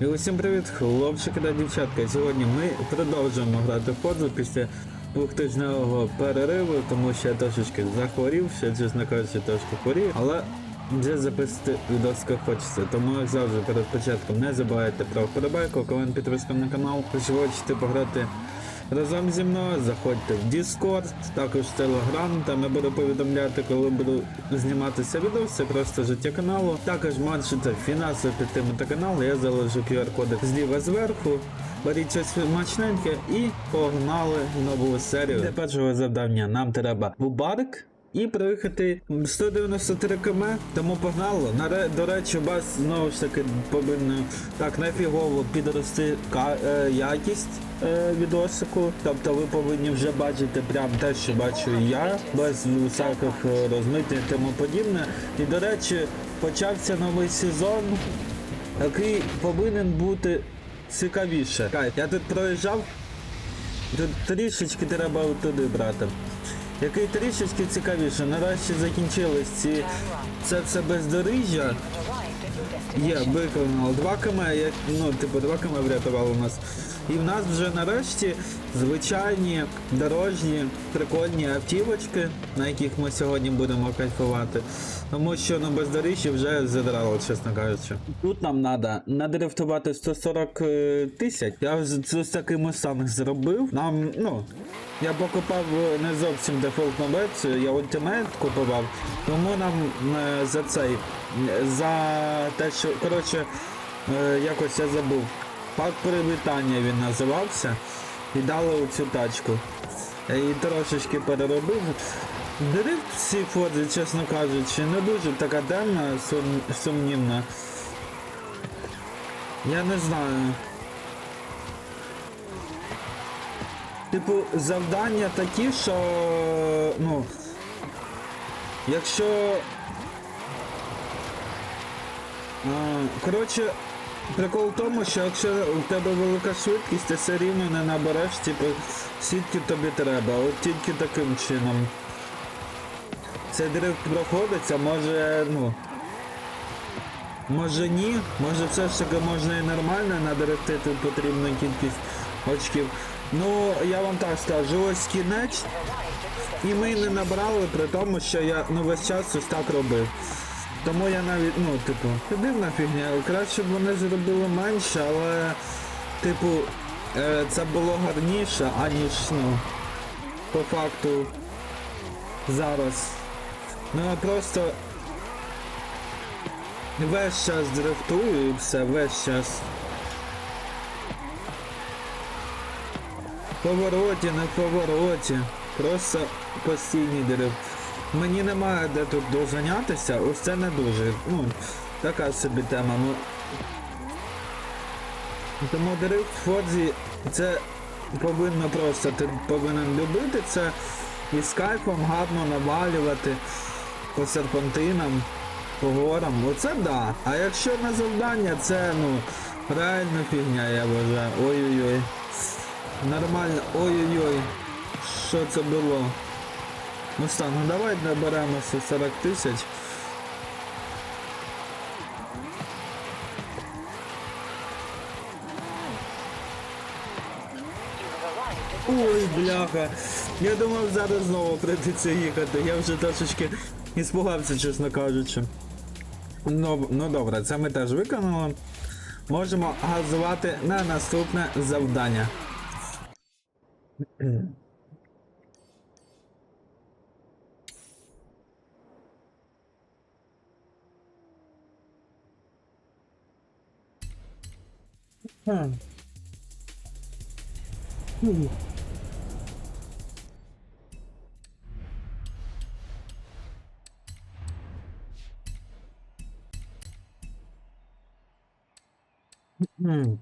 І усім привіт, хлопчики та дівчатка. Сьогодні ми продовжуємо грати в Forza після двохтижневого перериву, тому що я трошечки захворів, ще чесно кажучи, трошки хворів, але вже записати відоска хочеться. Тому як завжди перед початком не забувайте про вподобайку, комент підписку на канал. Якщо хочете пограти разом зі мною, заходьте в Discord, також в Telegram, там я буду повідомляти, коли буду зніматися відео, все просто життя каналу. Також можете фінансово підтримати канал, я залежу QR-коди зліва зверху. Беріть щось мачненьке і погнали нову серію. Для першого завдання нам треба бубарк. І проїхати 193 км, тому погнало. Наре- До речі, у вас знову ж таки повинно так нефігово підрости е, якість е, відосику. Тобто ви повинні вже бачити прям те, що бачу я, без всяких е, розмитих і тому подібне. І до речі, почався новий сезон, який повинен бути цікавіше. Я тут проїжджав, тут трішечки треба туди брати. Який трішечки цікавіше. Нарешті закінчились ці це все бездоріжжя. Є, виконало 2 км, як, ну, типу, 2 км врятувало нас. І в нас вже нарешті звичайні дорожні прикольні автівочки, на яких ми сьогодні будемо кайфувати. Тому що на бездоріжжі вже задрало, чесно кажучи. Тут нам треба надрифтувати 140 е, тисяч. Я з такими самих зробив. Нам, ну, я покупав е, не зовсім дефолтну версію, я Ultimate купував, тому нам е, за цей, е, за те, що, коротше, е, якось я забув. Пак привітання він називався. І дали оцю тачку. Її трошечки переробив. Дрифт в цій фозі, чесно кажучи, не дуже така темна, сум, сумнівна. Я не знаю. Типу, завдання такі, що. Ну. Якщо. А, коротше, прикол в тому, що якщо у тебе велика швидкість, ти все рівно не набереш, типу, скільки тобі треба. От тільки таким чином. Цей дрифт проходиться, може, ну. Може ні, може все ж таки можна і нормально надрифтити потрібну кількість очків. Ну, я вам так скажу, ось кінець. І ми не набрали при тому, що я ну, весь час ось так робив. Тому я навіть, ну, типу, дивна фігня. Краще б вони зробили менше, але, типу, е, це було гарніше, аніж, ну, по факту зараз. Ну я просто весь час дрифтую і все, весь час. В повороті, в повороті. Просто постійний дрифт. Мені немає де тут дозанятися, ось це не дуже. Ну, така собі тема. Ну, тому в Форзі це повинно просто, ти повинен любити це і з кайфом гарно навалювати по серпантинам, по горам. Оце да. А якщо на завдання, це ну реально фігня, я вважаю. Ой-ой-ой. Нормально, ой-ой-ой. Що це було? Ну що, ну давай наберемо 40 тисяч. Ой, бляха. Я думав зараз знову прийдеться їхати. Я вже трошечки іспугався, чесно кажучи. Ну, ну добре, це ми теж виконали. Можемо газувати на наступне завдання. Хм. Хм. Хм.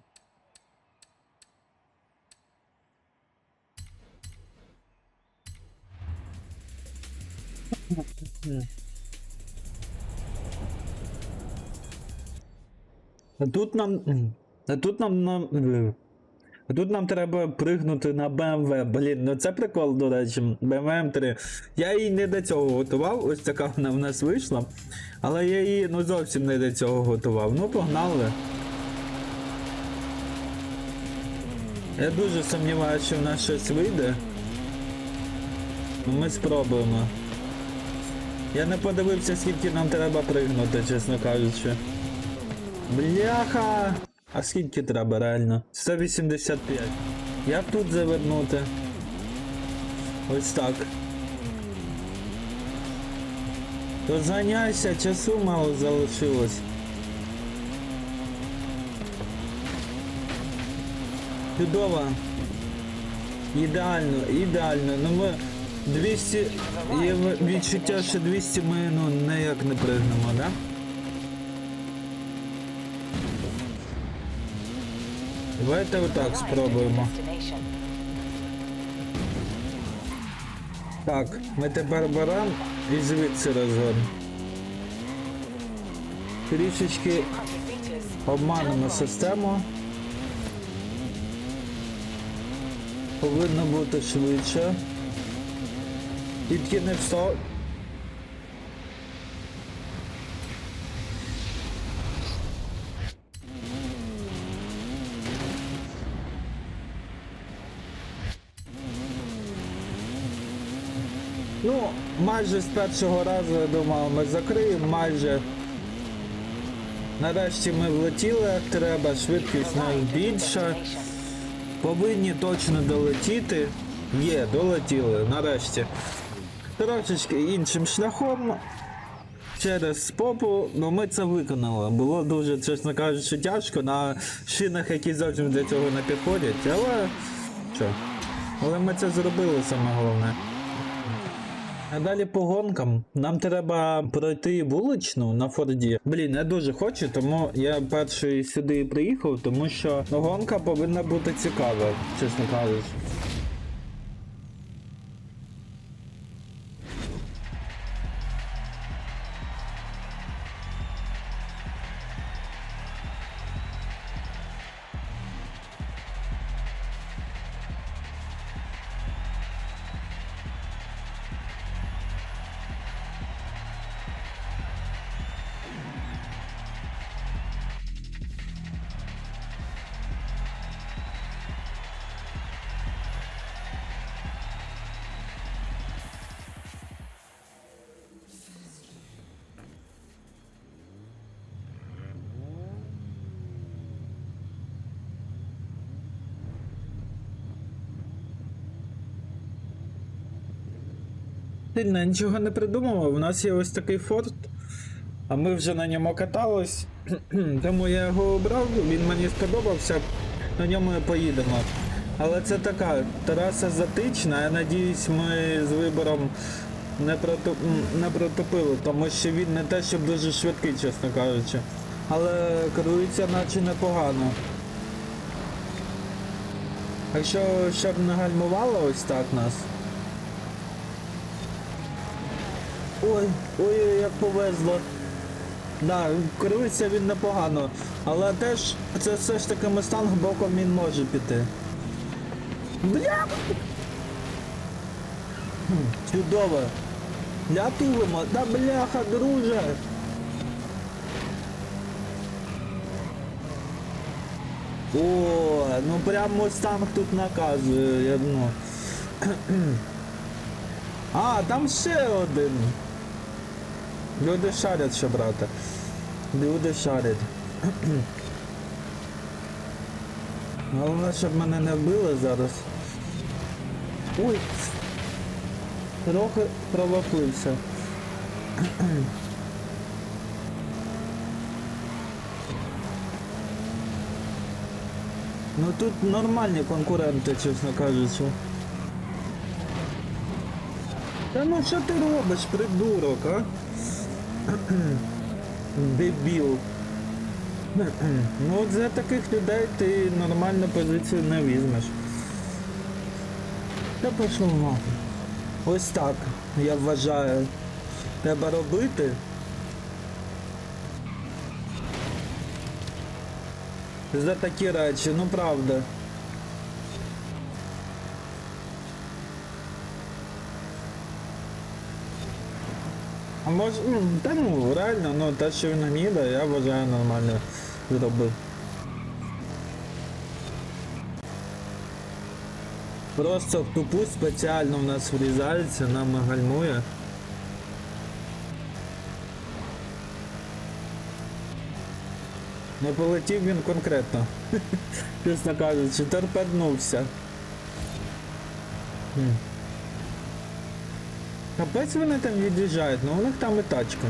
А Тут нам. Тут нам. нам... Тут нам треба пригнути на BMW. Блін, ну це прикол, до речі, BMW M3. Я її не до цього готував, ось така вона в нас вийшла. Але я її ну зовсім не до цього готував. Ну, погнали. Я дуже сумніваюся, що в нас щось вийде. Ну, Ми спробуємо. Я не подивився, скільки нам треба пригнути, чесно кажучи. Бляха! А скільки треба реально? 185. Як тут завернути? Ось так. Розганяйся, часу мало залишилось. Чудово. Ідеально, ідеально. Ну ми 200. Є відчуття, що 200 ми ну ніяк не пригнемо, да? Давайте отак спробуємо. Так, ми тепер беремо і звідси розгон. Трішечки обманемо систему. Повинно бути швидше. Тільки не. Майже з першого разу, я думав, ми закриємо, майже. Нарешті ми влетіли як треба, швидкість найбільша. Повинні точно долетіти. Є, долетіли, нарешті. Трошечки іншим шляхом. Через попу, ну ми це виконали. Було дуже, чесно кажучи, тяжко на шинах, які зовсім для цього не підходять, але що? Але ми це зробили саме головне. А далі по гонкам. Нам треба пройти вуличну на Форді. Блін, я дуже хочу, тому я перший сюди приїхав, тому що гонка повинна бути цікава, чесно кажучи. Сильно нічого не придумав. У нас є ось такий форт, а ми вже на ньому катались. Тому я його обрав, він мені сподобався, на ньому і поїдемо. Але це така траса затична, я надіюсь, ми з вибором не, протоп... не протопили, тому що він не те, щоб дуже швидкий, чесно кажучи. Але керується наче непогано. Якщо щоб не гальмувало ось так нас. Ой, ой, як повезло. Да, керується він непогано, але теж це все ж таки мустанг боком він може піти. Бля! Чудово. Лятуємо, да бляха, друже. О, ну прям мустанг тут наказує, ну. А, там ще один. Люди шарять ще, брате. Люди шарять. Головне, щоб мене не вбили зараз. Ой. Трохи провоклився. Ну тут нормальні конкуренти, чесно кажучи. Та ну що ти робиш, придурок, а? Дебіл. Ну от за таких людей ти нормальну позицію не візьмеш. Та нахуй. Ось так, я вважаю. Треба робити. За такі речі, ну правда. Може, ну, та ну, реально, ну те, що він гніде, я вважаю нормально зробив. Просто в тупу спеціально в нас врізається, нам гальмує. Не полетів він конкретно. Чесно кажучи, торпеднувся. Капець вони там від'їжджають, ну у них там і тачка.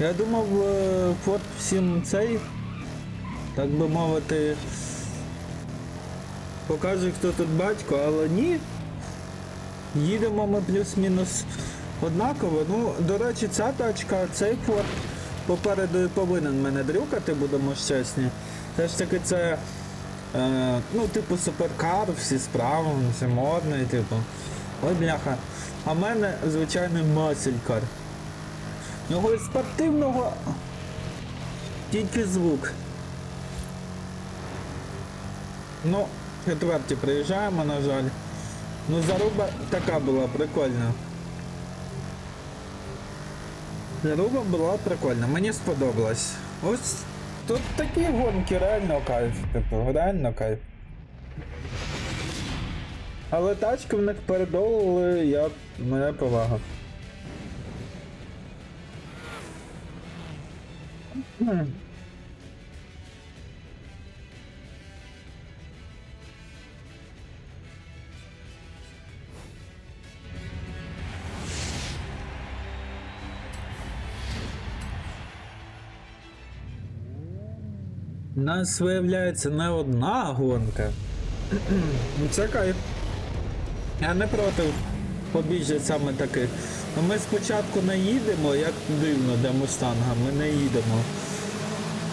Я думав, е, Форд всім цей, так би мовити, покаже, хто тут батько, але ні. Їдемо ми плюс-мінус однаково. Ну, до речі, ця тачка, цей Форд попереду повинен мене дрюкати, будемо чесні. Все ж таки це, е, ну, типу, суперкар, всі справи, все модний, типу. Ой, бляха. А в мене звичайний маселькар. Його із спортивного тільки звук. Ну, четверті приїжджаємо, на жаль. Ну, заруба така була прикольна. Заруба була прикольна, мені сподобалось. Ось тут такі гонки, реально кайф. Типу, реально кайф. Але тачки в них передовували, я моя повага. У нас виявляється не одна гонка. Ну, Це кайф. Я не проти побіжжя саме таких. Ну, Ми спочатку не їдемо, як дивно, де мустанга, ми не їдемо.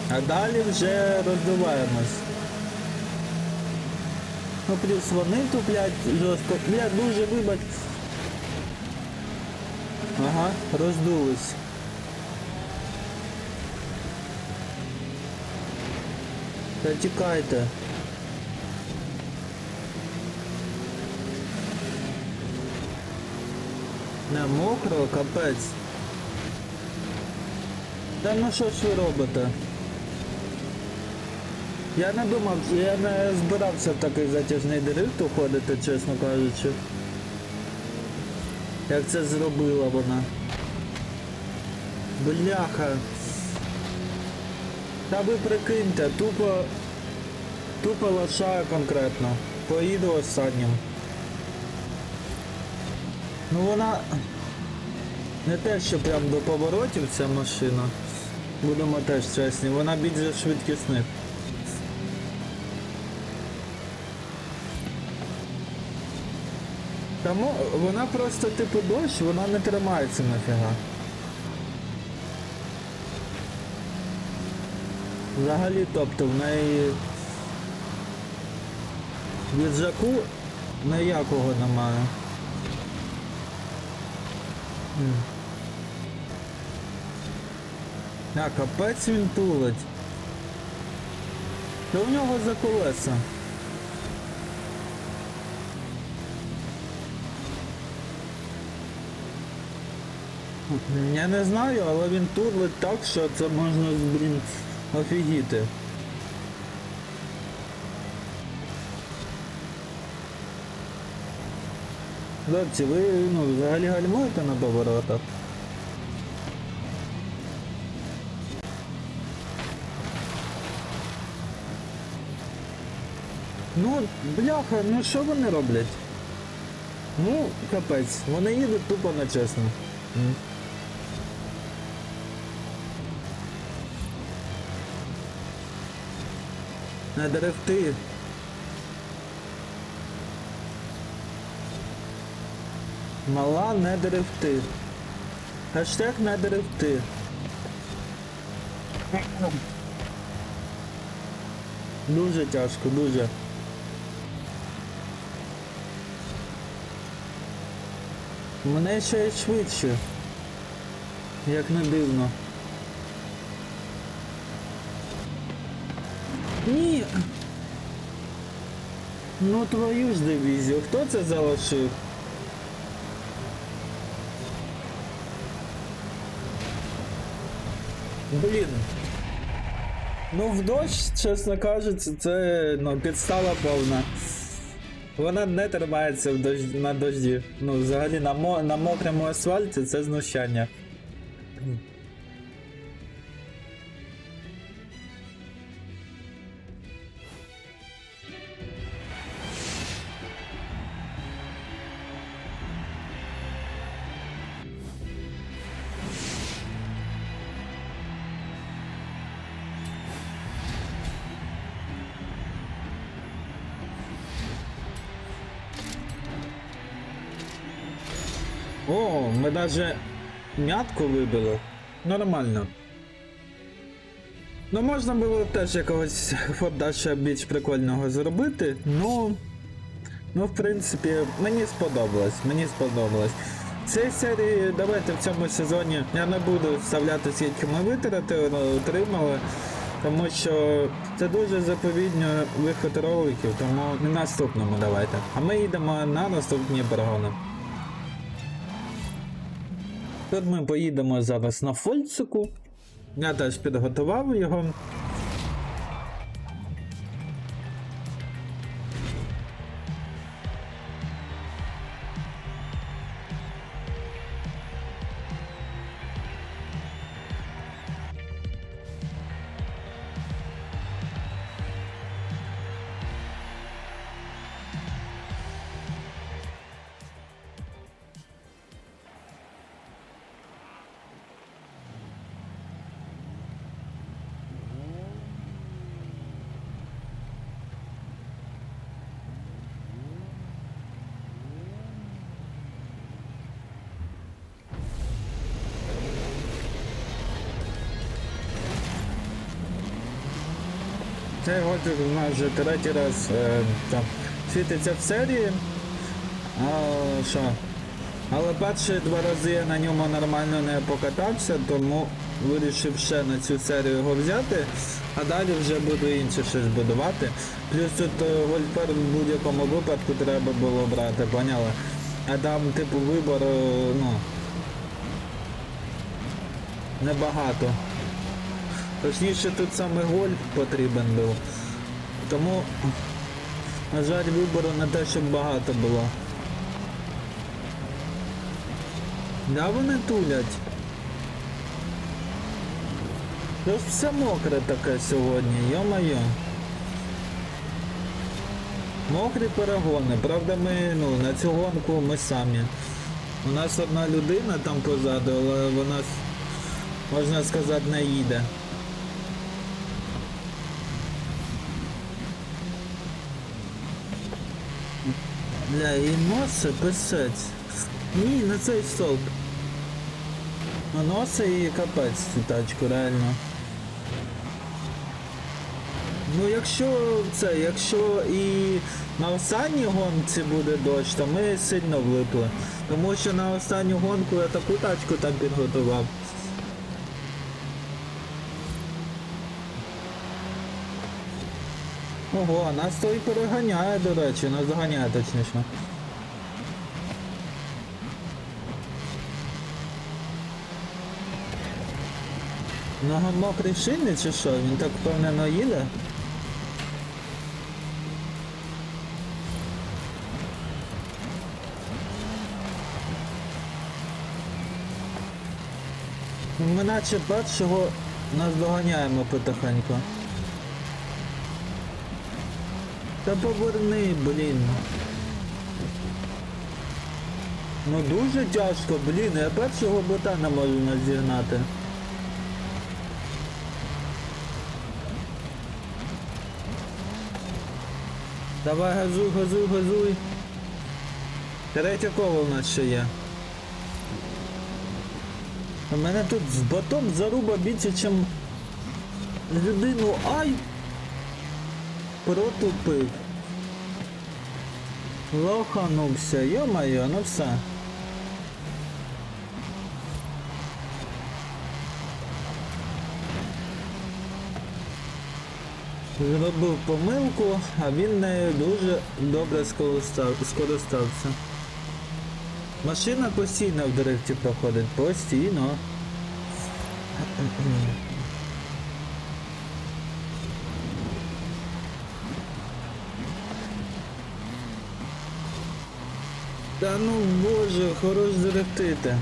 А далі вже роздуваємось. Ну плюс вони туплять жорстко. Бля, дуже вибач. Ага, роздулись. Та тікайте. Не мокро, капець. Та ну що ж ви робите? Я не думав, я не збирався в такий затяжний дрифт уходити, чесно кажучи. Як це зробила вона. Бляха. Та ви прикиньте, тупо... Тупо лошаю конкретно. Поїду останнім. Ну вона не те, що прям до поворотів ця машина. Будемо теж чесні, вона більше швидкісних. Тому вона просто типу дощ, вона не тримається нафіга. Взагалі, тобто в неї віджаку ніякого немає. А, капець він тулить. Що в нього за колеса? Я не знаю, але він турлить так, що це можна, блін, офігіти. Хлопці, ви ну, взагалі гальмуєте на поворотах? Ну, бляха, ну що вони роблять? Ну, капець, вони їдуть тупо на чесно. М. Не деревти. Мала не деревти. Хештег не деревти. Дуже тяжко, дуже. Мене ще й швидше. Як не дивно. Ні. Ну твою ж дивізію, хто це залишив? Блін. Ну в дощ, чесно кажучи, це ну, підстава повна. Вона не тримається в дож... на дожді. Ну, взагалі на, мо... на мокрому асфальті це знущання. Навіть м'ятку вибили. Нормально. Ну, можна було теж якогось форда ще більш прикольного зробити, ну. Ну, в принципі, мені сподобалось. Мені сподобалось. В цій серії, давайте в цьому сезоні я не буду вставляти, скільки ми витратили, отримали. Тому що це дуже заповідно виход роликів, тому не наступному давайте. А ми їдемо на наступні перегони. Тут ми поїдемо зараз на Фольцику. Я теж підготував його. Цей год у нас вже третій раз е, там, світиться в серії. А, що? Але перші два рази я на ньому нормально не покатався, тому вирішив ще на цю серію його взяти, а далі вже буду інше щось будувати. Плюс тут е, гольфер в будь-якому випадку треба було брати, поняли? А там типу вибор, е, ну. Небагато. Точніше тут саме гольф потрібен був. Тому, на жаль, вибору не те, щоб багато було. Да вони тулять. Це ж все мокре таке сьогодні, йо-моє. Мокрі перегони. Правда, ми ну, на цю гонку ми самі. У нас одна людина там позаду, але вона, можна сказати, не їде. Бля, і носи писець. Ні, на цей стовп. На носи і капець цю тачку, реально. Ну якщо це, якщо і на останній гонці буде дощ, то ми сильно влипли. Тому що на останню гонку я таку тачку там підготував. Ого, нас то і переганяє, до речі, нас доганяє точніше. Нога мокрий шинний чи що? Він так впевнено їде? Ми наче першого нас доганяємо потихеньку. Та поверни, блін. Ну дуже тяжко, блін, я першого бота не можу назігнати. Давай газуй, газуй, газуй. Третє коло в нас ще є. У мене тут з ботом заруба більше, ніж людину. Ай! Протупив. Лоханувся, йо-моє, ну все. Зробив помилку, а він нею дуже добре скористався. Машина постійно в директі проходить, постійно. Та ну боже, хорош заректити.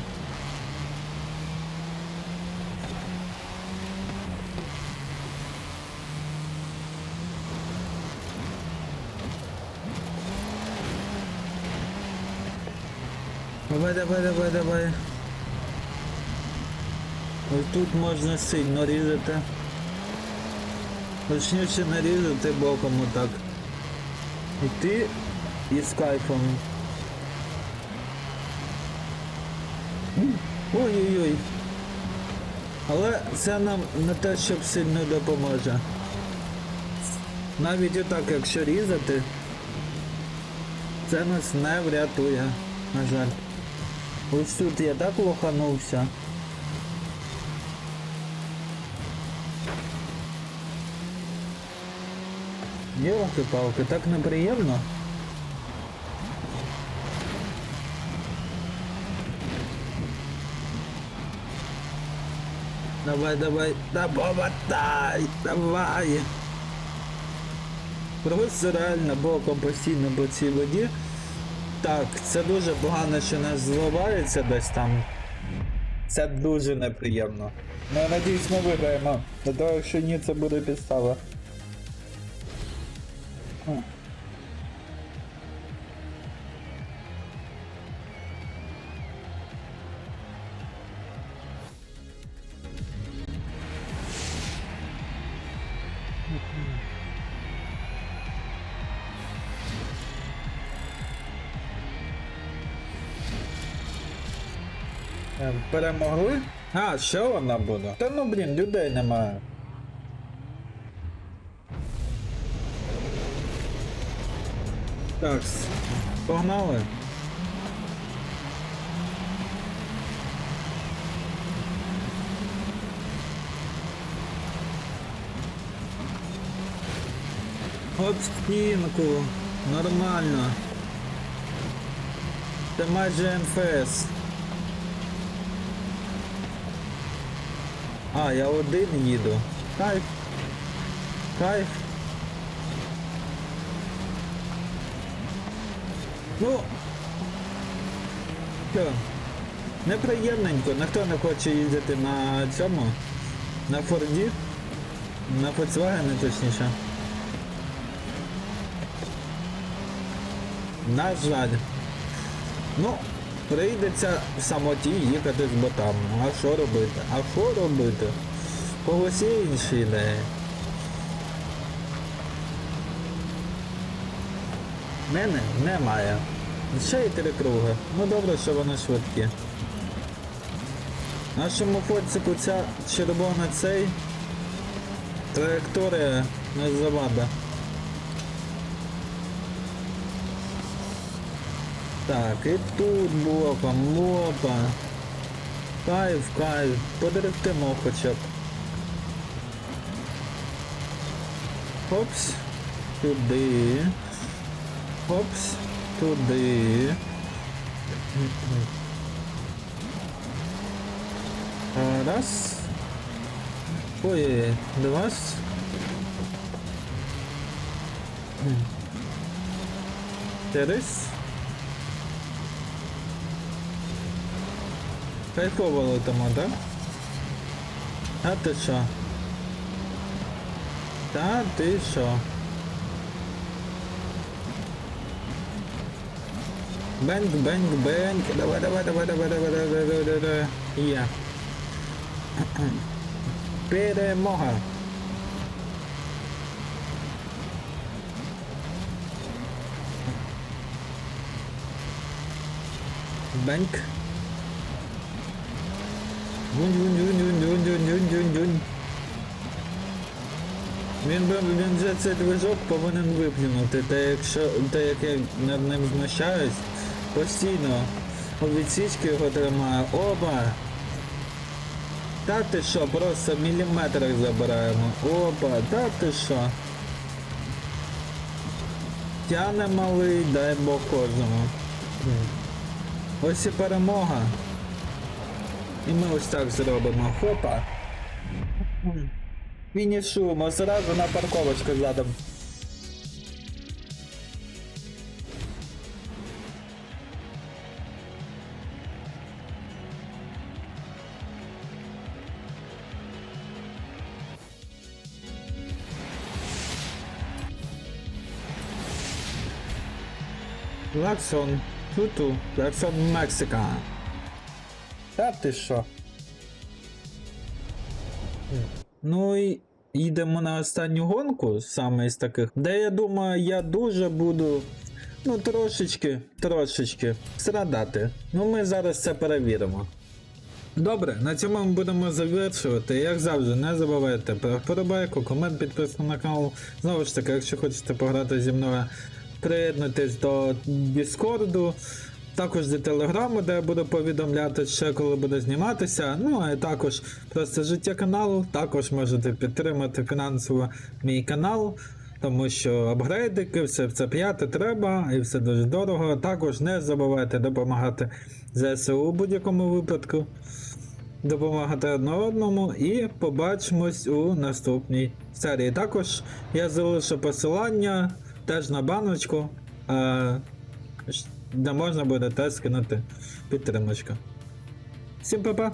Давай, давай, давай, давай. Ось тут можна сильно різати. Точніше нарізати боком отак. І з кайфом. Ой-ой-ой. Але це нам не те, щоб сильно допоможе. Навіть отак, якщо різати, це нас не врятує, на жаль. Ось тут я так лоханувся. Йолки-палки, так неприємно. Давай, давай, да помотай, давай. Просто реально боком постійно по цій воді. Так, це дуже погано, що нас зливається десь там. Це дуже неприємно. Ну, я надіюсь, ми виграємо. До того, якщо ні, це буде підстава. Перемогли? А, ще одна буде. Та ну блін, людей немає. Так, погнали. От стінку. Нормально. Це майже НФС. А, я один їду. Кайф. Кайф. Ну. Що? Неприємненько, ніхто не хоче їздити на цьому. На Форді. На Volkswagen точніше. На жаль. Ну, прийдеться в самоті їхати з ботами. А що робити? А що робити? Когось є інші ідеї. Мене немає. Ще й три круги. Ну добре, що вони швидкі. Нашому фоцику ця червона цей траєкторія не завада. Так, і тут боком, опа. Кайф, кайф, подрифтимо хоча б. Хопс, туди. Хопс, туди. Раз. Ой, два. Терес. Кайфово летимо, так? А ти що? Та ти що? Бенг, бенг, бенг. Давай, давай, давай, давай, давай, давай, давай, давай, давай. Я. Перемога. Бенг. Гунь, гунь, гунь, гунь, гунь, гунь, гунь, гунь, гунь. Він, би- він же цей движок повинен виплюнути, та якщо та як я над ним знущаюсь, постійно у відсічки його тримаю. Опа! Та ти що, просто в міліметрах забираємо. Опа, та ти що? Тяне малий, дай Бог кожному. Ось і перемога. І ми ось так зробимо. Хопа. Фінішуємо зразу на парковочку задом. Лаксон, Туту, Лаксон Мексика. Та ти що? Ну і їдемо на останню гонку, саме із таких, де я думаю, я дуже буду. Ну, трошечки, трошечки страдати. Ну, ми зараз це перевіримо. Добре, на цьому ми будемо завершувати. Як завжди, не забувайте про вподобайку, комент, підписку на канал. Знову ж таки, якщо хочете пограти зі мною, приєднуйтесь до Діскорду, також до Телеграму, де я буду повідомляти ще коли буде зніматися. Ну а також просто життя каналу. Також можете підтримати фінансово мій канал. Тому що апгрейдики, все це п'яте треба і все дуже дорого. Також не забувайте допомагати ЗСУ у будь-якому випадку допомагати одне одному і побачимось у наступній серії. Також я залишу посилання теж на баночку, е, де можна буде теж скинути підтримочку. Всім па-па!